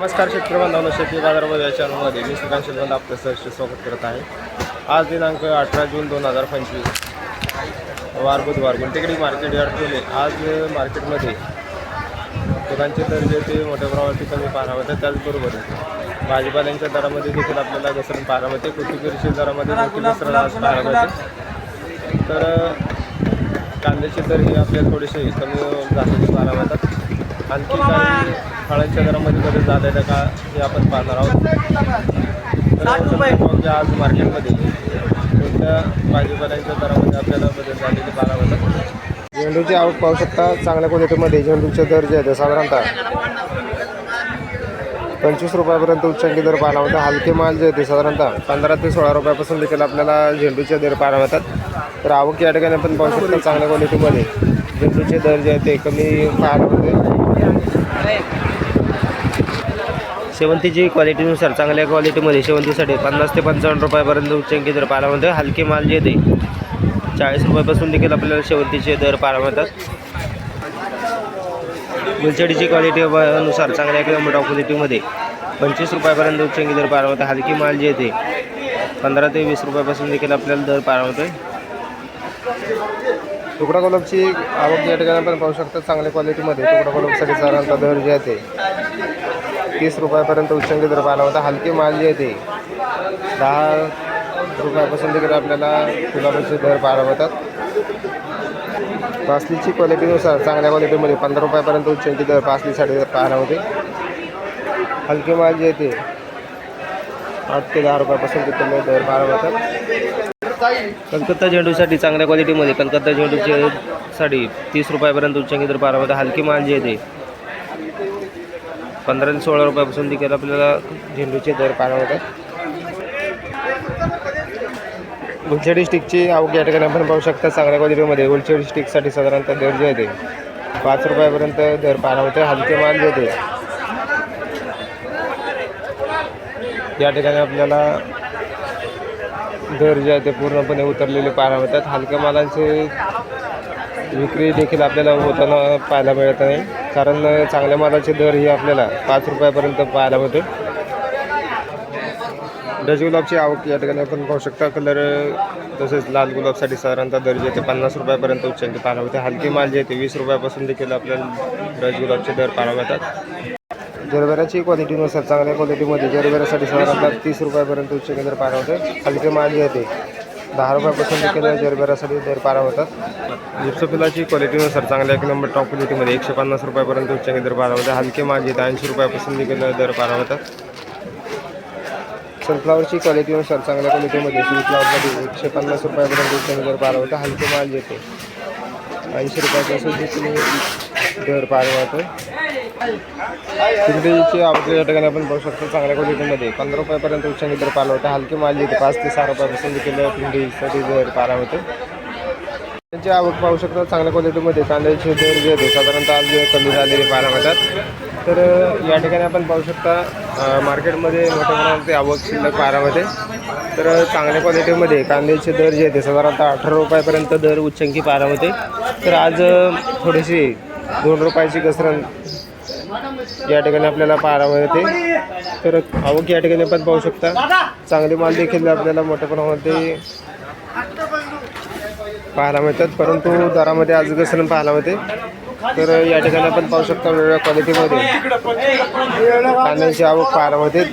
नमस्कार शेतकरी बांधवांनो शेती बाजारामध्ये या चॅनलमध्ये मी श्रीकांत शिलवंत आपलं सहर्ष स्वागत करत आहे. आज दिनांक अठरा जून दोन हजार पंचवीस. वार बुधवार गुंटेकडी मार्केट यार्ड ठेवले आज मार्केटमध्ये पिकांचे दर जे ते मोठ्या प्रमाणात कमी पाहायला मिळतात त्याचबरोबर भाजीपाल्यांच्या दरामध्ये देखील आपल्याला घसरण पाहायला मिळते कोथिंबीरच्या दरामध्ये देखील घसरण आज पाहायला मिळते तर कांद्याचे दर हे आपल्याला थोडेसे कमी झालेले पाहायला मिळतात आणखी काही फळांच्या दरामध्ये बदल झालेला का हे आपण पाहणार आहोत. बघूया आज मार्केटमध्ये कोणत्या भाजीपाल्यांच्या दरामध्ये आपल्याला बदल झालेले पाहायला मिळतात? झेंडूची आवक पाहू शकता चांगल्या क्वालिटीमध्ये झेंडूचे दर जे आहेत साधारणतः पंचवीस रुपयापर्यंत उच्चांकी दर पाहायला मिळतात. हलके माल जे होते साधारणतः पंधरा ते सोळा रुपयापासून देखील आपल्याला झेंडूचे दर पाहायला मिळतात. तर आवक या ठिकाणी आपण पाहू शकता चांगल्या क्वालिटीमध्ये झेंडूचे दर जे आहेत ते कमी पाहायला मिळते शेवंतीची क्वालिटीनुसार चांगल्या क्वालिटीमध्ये शेवंतीसाठी पन्नास ते पंचावन्न रुपयापर्यंत उच्चांकी दर पाहायला मिळते हलके माल जे ते चाळीस रुपयापासून देखील आपल्याला शेवंतीचे दर पाहायला मिळतात. गुलछडीची क्वालिटी नुसार चांगल्या किलोमीटर क्वालिटीमध्ये पंचवीस रुपयापर्यंत उच्चांकी दर पाहायला हलकी माल जे येते पंधरा ते वीस रुपयापासून देखील आपल्याला दर पाहायला आहे तुकडा गुलाबची आवक या ठिकाणी आपण पाहू शकता चांगल्या क्वालिटीमध्ये. तुकडा गुलाबसाठी साधारणतः दर जे आहे ते तीस रुपयापर्यंत उच्चांकी दर पाहिला होता. हलके माल जे आहे ते दहा रुपयापासून देखील आपल्याला गुलाबाचे दर पाहायला होतात पासलीची क्वालिटीनुसार चांगल्या क्वालिटीमध्ये पंधरा रुपयापर्यंत उच्चांकी दर पासलीसाठी पाहायला होते हलके माल जे आहे ते आठ ते दहा रुपयापासून तिथे दर पाहायला होतात कलकत्ता झेंडूसाठी चांगल्या क्वालिटीमध्ये कलकत्ता झेंडूचे साठी तीस रुपयापर्यंत उच्चांकी तर पाहायला हलकी माल जे आहे पंधरा ते सोळा रुपयापासून देखील आपल्याला झेंडूचे दर पाहायला होतात. गुलछडी स्टिकची आवक या ठिकाणी आपण पाहू शकता. चांगल्या क्वालिटीमध्ये गुलछडी स्टिकसाठी साधारणतः दर जे आहे पाच रुपयापर्यंत दर पाहायला होते. हलके माल जे या ठिकाणी आपल्याला दर जे आहे ते पूर्णपणे उतरलेले पाहायला मिळतात. हलक्या मालांचे विक्री देखील आपल्याला होताना पाहायला मिळत नाही कारण चांगल्या मालाचे दर ही आपल्याला पाच रुपयापर्यंत पाहायला मिळते. डच गुलाबची आवक या ठिकाणी आपण पाहू शकता. कलर तसेच लाल गुलाबसाठी साधारणतः दर जे ते पन्नास रुपयापर्यंत उच्चांकी पाहायला मिळते. हलकी माल जे ते वीस रुपयापासून देखील आपल्याला डच गुलाबचे दर पाहायला मिळतात. जरबेराची क्वालिटीनुसार चांगल्या क्वालिटीमध्ये जरबेरासाठी साधारणतः तीस रुपयापर्यंत उच्चांकी दर पाहायला होते. हलके माल जे आहे ते दहा रुपयापासून देखील जरबेरासाठी दर पाहायला होतात. जिप्सोफिलाची क्वालिटीनुसार चांगल्या एक नंबर टॉप क्वालिटीमध्ये एकशे पन्नास रुपयापर्यंत उच्चांकी दर पाहायला होते. हलके माल जे ऐंशी रुपयापासून देखील दर पाहायला होतात. सनफ्लावरची क्वालिटीनुसार चांगल्या क्वालिटीमध्ये सनफ्लावरमध्ये एकशे पन्नास रुपयापर्यंत उच्चांकी दर पाहायला होता. हलके माल जे ते ऐंशी रुपयापासून देखील दर पाहायला होतो. चिंगडीची आवक या ठिकाणी आपण पाहू शकतो चांगल्या क्वालिटीमध्ये. पंधरा रुपयापर्यंत उच्चांकी दर पाला होता. हलकी माल इथे पाच ते सहा रुपयापासून देखील पिंडीसाठी दर पारा होते. त्यांची आवक पाहू शकता चांगल्या क्वालिटीमध्ये. कांद्याचे दर जे होते साधारणतः आज कमी झालेले पाहायला मिळतात तर या ठिकाणी आपण पाहू शकता मार्केटमध्ये मोठ्या प्रमाणात आवक शिल्लक पाहायला तर चांगल्या क्वालिटीमध्ये कांद्याचे दर जे होते साधारणतः अठरा रुपयापर्यंत दर उच्चंकी पाहायला होते. तर आज थोडीशी दोन रुपयाची घसरण या ठिकाणी आपल्याला पाहायला मिळते. तर आवक या ठिकाणी पण पाहू शकता. चांगले माल देखील आपल्याला मोठ्या प्रमाणामध्ये पाहायला मिळतात. परंतु दरामध्ये आज घसरण पाहायला मिळते. तर या ठिकाणी आपण पाहू शकता वेगवेगळ्या क्वालिटीमध्ये कांद्याची आवक पाहायला मिळते.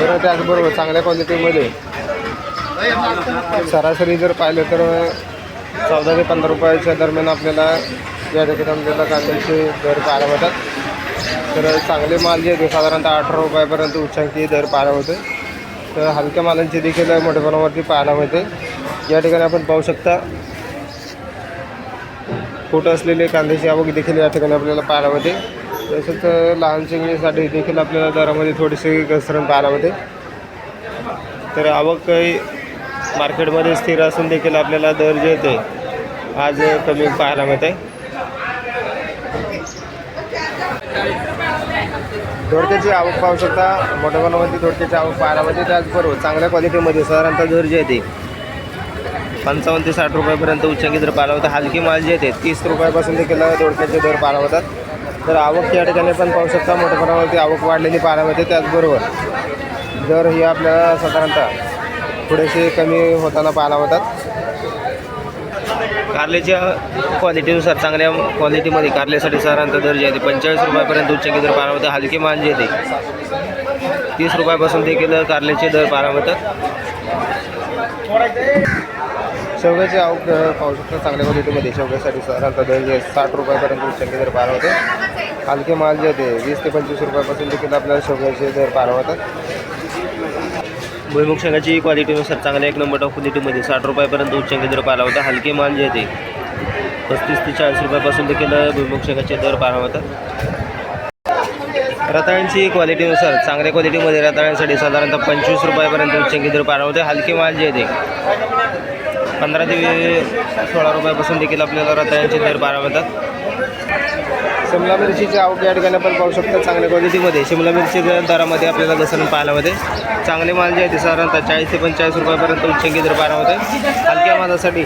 तर त्याचबरोबर चांगल्या क्वालिटीमध्ये सरासरी जर पाहिलं तर चौदा ते पंधरा रुपयाच्या दरम्यान आपल्याला या ठिकाणी आपल्याला कांद्याचे दर पाहायला मिळतात तर चांगले माल जे ते साधारणतः अठरा रुपयापर्यंत उच्चांकी दर पाहायला होते तर हलक्या मालांची देखील मोठ्या प्रमाणावरती पाहायला मिळते या ठिकाणी आपण पाहू शकता फोटो असलेले कांद्याची आवक देखील या ठिकाणी आपल्याला पाहायला मिळते. तसंच लहान चिंगणीसाठी देखील आपल्याला दरामध्ये थोडीशी घसरण पाहायला मिळते. तर आवक काही मार्केटमध्ये स्थिर असून देखील आपल्याला दर जे होते आज कमी पाहायला मिळते दोडक्याची आवक पाहू शकता. मोठ्या प्रमाणामध्ये दोडक्याची आवक पाहायला मिळते. त्याचबरोबर चांगल्या क्वालिटीमध्ये साधारणतः दर जे आहे ते पंचावन्न ते साठ रुपयापर्यंत उच्चांकी दर पाहायला होता हलकी माल जे येते तीस रुपयापासून देखील दोडक्याचे दर पाहायला होतात तर आवक या ठिकाणी पण पाहू शकता. मोठ्या प्रमाणावरती आवक वाढलेली पाहायला मिळते. त्याचबरोबर दर हे आपल्याला साधारणतः थोडेसे कमी होताना पाहायला होतात कारल्याच्या क्वालिटीनुसार चांगल्या क्वालिटीमध्ये कारल्यासाठी साधारणतः दर जे आहे ते पंचेचाळीस रुपयापर्यंत उच्चांकी दर पाहायला होता हलकी माल जे येते तीस रुपयापासून देखील कारल्याचे दर पाहायला मिळतात. शेवग्याचे अ, पाहू शकता चांगल्या क्वालिटीमध्ये शेवग्यासाठी साधारणतः दर जे साठ रुपयापर्यंत उच्चांकी दर पाहायला होते हलके माल जे ते वीस ते पंचवीस रुपयापासून देखील आपल्याला शेवग्याचे दर पाहायला होतात भुईमुग शेंगाची क्वालिटीनुसार चांगल्या एक नंबर टॉप क्वालिटीमध्ये साठ रुपयापर्यंत उच्चांक दर पाहिला होता. हलके माल जे ते पस्तीस ते चाळीस रुपयापासून देखील भुईमुग शेंगाचे दर पाहिला होतात रताळ्यांची क्वालिटीनुसार चांगल्या क्वालिटीमध्ये रताळ्यांसाठी साधारणतः पंचवीस रुपयापर्यंत उच्चांकी दर पाहिला होते हलके माल जे ते पंधरा ते सोळा रुपयापासून देखील आपल्याला रताळ्यांचे दर पाहायला मिळतात. शिमला मिरचीची आवक या ठिकाणी आपण पाहू शकतो चांगल्या क्वालिटीमध्ये. शिमला मिरचीच्या दरामध्ये आपल्याला घसरण पाहायला होते चांगले माल जे आहे ते साधारणतः चाळीस ते पंचेचाळीस रुपयापर्यंत उच्चंकी दर पाहायला होते. हलक्या मालासाठी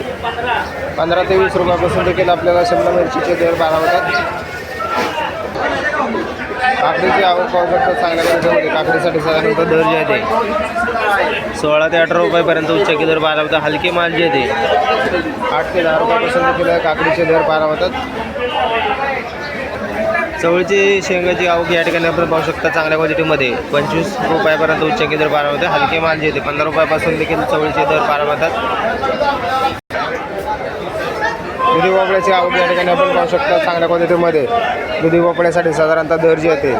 पंधरा ते वीस रुपयापासून देखील आपल्याला शिमला मिरचीचे दर पाहायला होतात. काकडीची आवक पाहू शकतो चांगल्या क्वालिटीमध्ये. काकडीसाठी साधारणतः दर जे आहे ते सोळा ते अठरा रुपयापर्यंत उच्चांकी दर पाहायला होता हलके माल जे आहे ते आठ ते दहा रुपयापासून देखील काकडीचे दर पाहायला होतात. चवळीची शेंगाची आवक या ठिकाणी आपण पाहू शकता चांगल्या क्वालिटीमध्ये पंचवीस रुपयापर्यंत उच्च दर पाहायला होते. हलके माल जे येते पंधरा रुपयापासून देखील चवळीचे दर पाहायला होतात. दुधी भोपळ्याची आवक या ठिकाणी आपण पाहू शकता चांगल्या क्वालिटीमध्ये दुधी भोपळ्यासाठी साधारणतः दर जे येते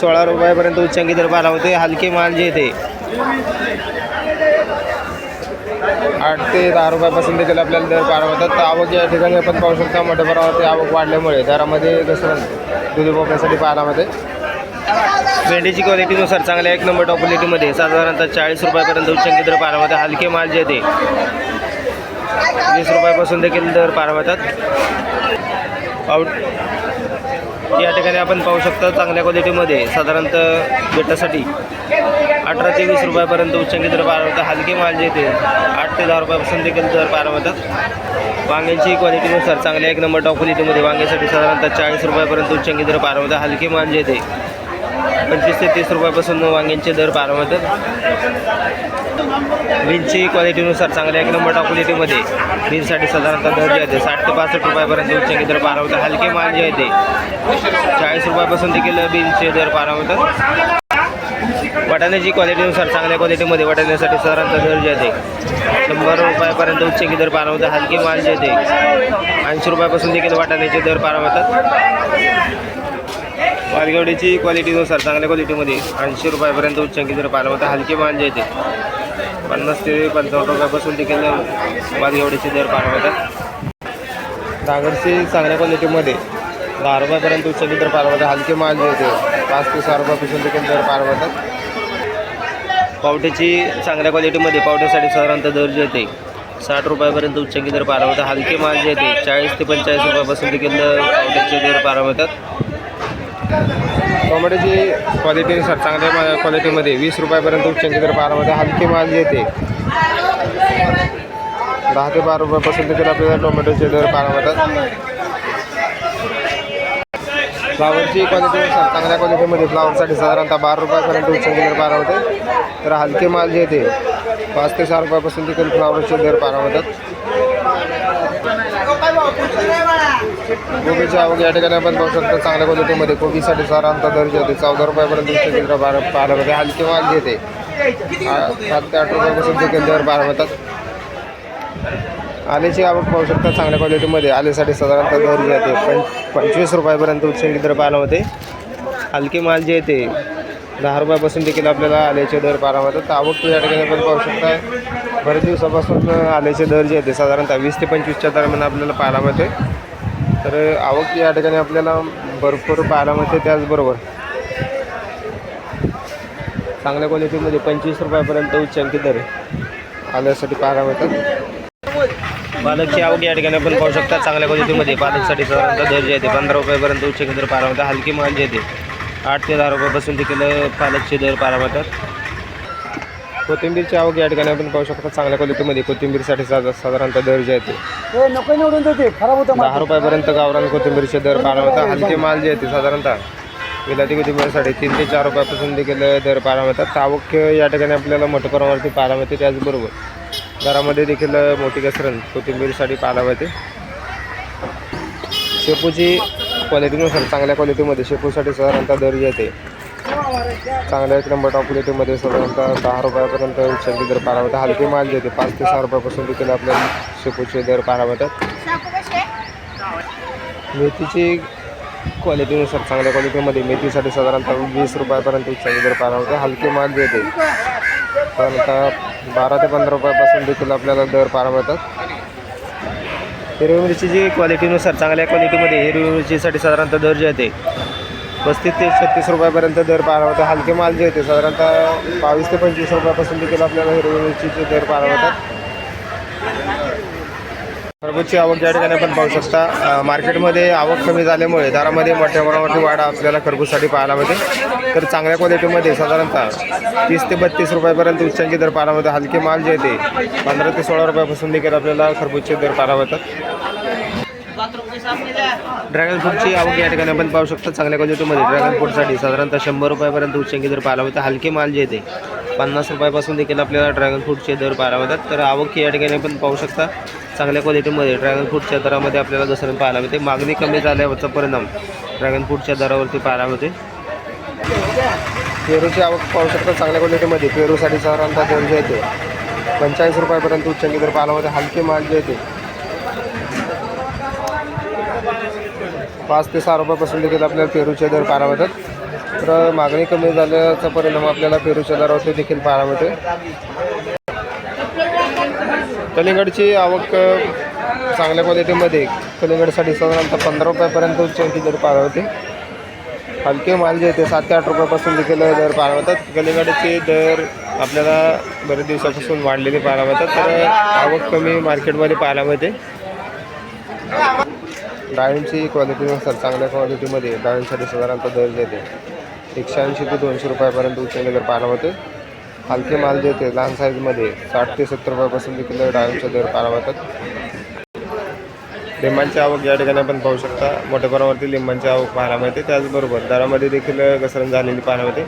सोळा रुपयापर्यंत उच्चांकी दर पारावते होते. हलके माल जे येते आठ ते दहा रुपयापासून देखील आपल्याला दर पार होतात तर आवक या ठिकाणी आपण पाहू शकता मोठ्या प्रमाणावरती आवक वाढल्यामुळे दरामध्ये घसरण दुधी भोपळ्यासाठी पाहायला भेंडीची क्वालिटीनुसार चांगल्या एक नंबर टॉप क्वालिटीमध्ये साधारणतः चाळीस रुपयापर्यंत उच्चांकी दर पाहायला हलके माल जे येते वीस रुपयापासून देखील दर पार मिळतात. या ठिकाणी आपण पाहू शकता चांगल्या क्वालिटीमध्ये साधारणतः बेटासाठी अठरा ते वीस रुपयापर्यंत उच्चांकी दर पाहायला होता हलके माल जे येते आठ ते दहा रुपयापासून देखील दर पाहायला मिळतात वांग्याची क्वालिटीनुसार चांगल्या एक नंबर टॉप क्वालिटीमध्ये वांग्यासाठी साधारणतः चाळीस रुपयापर्यंत उच्चांकी दर पाहायला होता हलके माल जे येते पंचवीस ते तीस रुपयापासून वांग्यांचे दर पाहायला मिळतात बीनची क्वालिटीनुसार चांगल्या एक नंबर टॉप क्वालिटीमध्ये बीनसाठी साधारणतः दर जे आहे ते साठ ते पासष्ट रुपयापर्यंत उच्चांकी दर पाहायला होता हलके माल जे आहे ते चाळीस रुपयापासून देखील बीनचे दर पाहायला होतात वाटाण्याची क्वालिटीनुसार चांगल्या क्वालिटीमध्ये वाटाण्यासाठी साधारणतः दर जे आहे शंभर रुपयापर्यंत उच्चांकी दर पारवतात हलकी हलके माल जे आहे ते ऐंशी रुपयापासून देखील वाटाण्याचे दर पारवतात. होतात वालगवडीची क्वालिटीनुसार चांगल्या क्वालिटीमध्ये ऐंशी रुपयापर्यंत उच्चांकी दर पारवतात हलकी हलके माल जे आहे ते पन्नास ते पंचावन्न रुपयापासून देखील वालगवडीचे दर पारवतात. होतात चांगल्या क्वालिटीमध्ये दहा रुपयापर्यंत उच्चांकी दर पारवतात हलके माल जे आहे पाच ते सहा रुपयापासून देखील दर पारवतात. होतात पावट्याची चांगल्या क्वालिटीमध्ये पावट्यासाठी साधारणतः दर जे येते साठ रुपयापर्यंत उच्चांकी दर पाहायला हलके माल जे येते चाळीस ते पंचेचाळीस रुपयापासून देखील पावट्याचे दर पारावतात होतात. टोमॅटोची क्वालिटीनुसार चांगल्या मा- क्वालिटीमध्ये वीस रुपयापर्यंत उच्चांकी दर पाहायला हलके माल जे येते दहा ते बारा रुपयापासून देखील आपल्याला टोमॅटोचे दर पारावतात होतात. फ्लावरची क्वालिटी चांगल्या क्वालिटीमध्ये फ्लावरसाठी साधारणतः बारा रुपयापर्यंत उच्चांकी दर पाहायला होते. तर हलके माल जे ते पाच ते सहा रुपयापासून देखील फ्लावरचे दर पारा होतात. कोबीची आवक या ठिकाणी आपण पाहू शकतो. चांगल्या क्वालिटीमध्ये कोबीसाठी साधारणतः दर जे होते चौदा रुपयापर्यंत उच्चांकी दर पाहायला पाहायला होते. हलके माल जे ते सात ते आठ रुपयापासून देखील दर पारा होतात. आल्याची आवक पाहू शकता चांगल्या क्वालिटीमध्ये आल्यासाठी साधारणतः दर जे येते. पण पंचवीस रुपयापर्यंत उच्चांकी दर पाहायला होते. हलके माल जे येते दहा रुपयापासून देखील आपल्याला आल्याचे दर पाहायला होतात तर आवक या ठिकाणी पण पाहू शकता. बरेच दिवसापासून आल्याचे दर जे येते साधारणतः वीस ते पंचवीसच्या दरम्यान आपल्याला पाहायला मिळते. तर आवक या ठिकाणी आपल्याला भरपूर पाहायला मिळते त्याचबरोबर. चांगल्या क्वालिटीमध्ये पंचवीस रुपयापर्यंत उच्चांकी दर आल्यासाठी पाहायला मिळतात. पालकची आवक या ठिकाणी आपण पाहू शकता चांगल्या क्वालिटीमध्ये पालकसाठी साधारणतः दर जे आहे ते पंधरा रुपयापर्यंत उच्च दर पाहायला मिळतात हलकी माल जे आहे ते आठ ते दहा रुपयापासून देखील पालकचे दर मिळतात कोथिंबीरची आवक या ठिकाणी आपण पाहू शकता चांगल्या क्वालिटीमध्ये कोथिंबीरसाठी साधा साधारणतः दर जे आहे ते नको निवडून देते खराब होतं दहा रुपयापर्यंत गावरान कोथिंबीरचे दर मिळतात हलके माल जे आहे ते साधारणतः विलाती कोथिंबीरसाठी तीन ते चार रुपयापासून देखील दर मिळतात आवक या ठिकाणी आपल्याला मोठ्या प्रमाणावरती मिळते त्याचबरोबर घरामध्ये देखील मोठी घसरण कोथिंबीरसाठी पाहायला मिळते शेपूची क्वालिटीनुसार चांगल्या क्वालिटीमध्ये शेपूसाठी साधारणतः दर येते. चांगल्या एक नंबर टॉप क्वालिटीमध्ये साधारणतः दहा रुपयापर्यंत शेती दर पाहायला मिळतात हलकी माल येते पाच ते सहा रुपयापासून देखील आपल्याला शेपूचे दर पाहायला मिळतात मेथीची क्वालिटीनुसार चांगल्या क्वालिटीमध्ये मेथीसाठी साधारणतः वीस रुपयापर्यंत उच्चांकी दर पाहायला मिळतो हलकी माल जे पण आता बारा ते पंधरा रुपयापासून देखील आपल्याला दर पार मिळतात हिरवी मिरचीची क्वालिटीनुसार चांगल्या क्वालिटीमध्ये हिरवी मिरचीसाठी साधारणतः दर जे आहे पस्तीस ते छत्तीस रुपयापर्यंत दर पाहायला हलके माल जे होते साधारणतः बावीस ते पंचवीस रुपयापासून देखील आपल्याला हिरवी मिरचीचे दर पाहायला मिळतात खरबूजची आवक या ठिकाणी आपण पाहू शकता मार्केटमध्ये आवक कमी झाल्यामुळे दरामध्ये मोठ्या प्रमाणावरती वाढ आपल्याला खरबूजसाठी पाहायला मिळते. तर चांगल्या क्वालिटीमध्ये साधारणतः तीस ते बत्तीस रुपयापर्यंत उच्चांकी दर पाहायला मिळतात. हलके माल जे ते पंधरा ते सोळा रुपयापासून देखील आपल्याला खरबूजचे दर पाहायला मिळतात. ड्रॅगन फ्रूटची आवक या ठिकाणी आपण पाहू शकता चांगल्या क्वालिटीमध्ये ड्रॅगन फ्रूटसाठी साधारणतः शंभर रुपयापर्यंत उच्चांकी दर पाहायला मिळतात. हलके माल जे येते ते पन्नास रुपयापासून देखील आपल्याला ड्रॅगन फ्रूटचे दर पाहायला मिळतात. तर आवक या ठिकाणी आपण पाहू शकता चांगल्या क्वालिटीमध्ये ड्रॅगन फ्रूटच्या दरामध्ये आपल्याला घसरण पाहायला मिळते. मागणी कमी झाल्याचा परिणाम ड्रॅगन फ्रूटच्या दरावरती पाहायला मिळते. पेरूची आवक पाहू शकता चांगल्या क्वालिटीमध्ये. पेरूसाठी साधारणतः दर जे येते पंचेचाळीस रुपयापर्यंत उच्चांकी दर पाहायला हलके माल जे येते. पाच ते सहा रुपयापासून देखील आपल्याला पेरूचे दर पाहायला मिळतात. तर मागणी कमी झाल्याचा परिणाम आपल्याला पेरूच्या दरावरती देखील पाहायला मिळते. कलिंगडची आवक चांगल्या क्वालिटीमध्ये कलिंगडसाठी साधारणतः पंधरा रुपयापर्यंत उच्चांकी दर पाहायला मिळते हलके माल जे आहे ते सात ते आठ रुपयापासून देखील दर पाहायला होतात कलिंगडचे दर आपल्याला बरेच दिवसापासून वाढलेले पाहायला मिळतात तर आवक कमी मार्केटमध्ये पाहायला मिळते. डाळींची क्वालिटीनुसार चांगल्या क्वालिटीमध्ये डाळींसाठी साधारणतः दर देते एकशे ऐंशी ते दोनशे रुपयापर्यंत उच्चांकी दर पाहायला मिळते. हलके माल जे येते लहान साईजमध्ये साठ ते सत्तर रुपयापासून देखील डाळींचे दर पाहायला लिंबांची आवक या ठिकाणी आपण पाहू शकता. मोठ्या प्रमाणावरती लिंबांची आवक पाहायला मिळते. त्याचबरोबर दरामध्ये देखील घसरण झालेली पाहायला मिळते.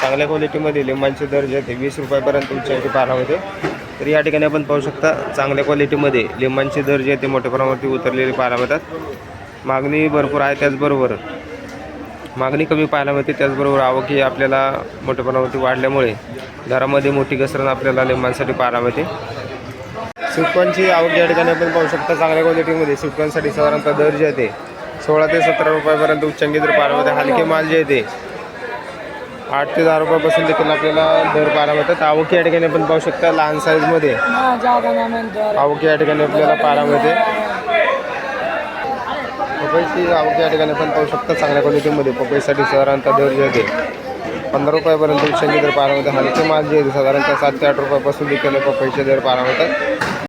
चांगल्या क्वालिटीमध्ये लिंबांचे दर जे आहेत ते वीस रुपयापर्यंत उच्चांकी पाहायला मिळते. तर या ठिकाणी आपण पाहू शकता चांगल्या क्वालिटीमध्ये लिंबांचे दर जे आहेत ते मोठ्या प्रमाणावरती उतरलेले पाहायला मिळतात. मागणी भरपूर आहे. त्याचबरोबर मागणी कमी पाहायला मिळते. त्याचबरोबर आवकही आपल्याला मोठ्या प्रमाणावरती वाढल्यामुळे दरामध्ये मोठी घसरण आपल्याला लिंबांसाठी पाहायला मिळते. स्वीटकॉर्नची आवक या ठिकाणी आपण पाहू शकता चांगल्या क्वालिटीमध्ये स्वीटकॉर्नसाठी साधारणतः दर जे आहे सोळा ते सतरा रुपयापर्यंत उच्चांकी दर पाहायला मिळते. हलके माल जे आहे ते आठ ते दहा रुपयापासून देखील आपल्याला दर पाहायला मिळतात. आवक या ठिकाणी आपण पाहू शकता लहान साईजमध्ये आवक या ठिकाणी आपल्याला पाहायला मिळते. पपईची आवक या ठिकाणी पण पाहू शकता चांगल्या क्वालिटीमध्ये पपईसाठी साधारणतः दर जे आहे पंधरा रुपयापर्यंत उच्चांकी दर पाहायला मिळतात. हलके माल जे आहे साधारणतः सात ते आठ रुपयापासून देखील पपईचे दर पारा होतात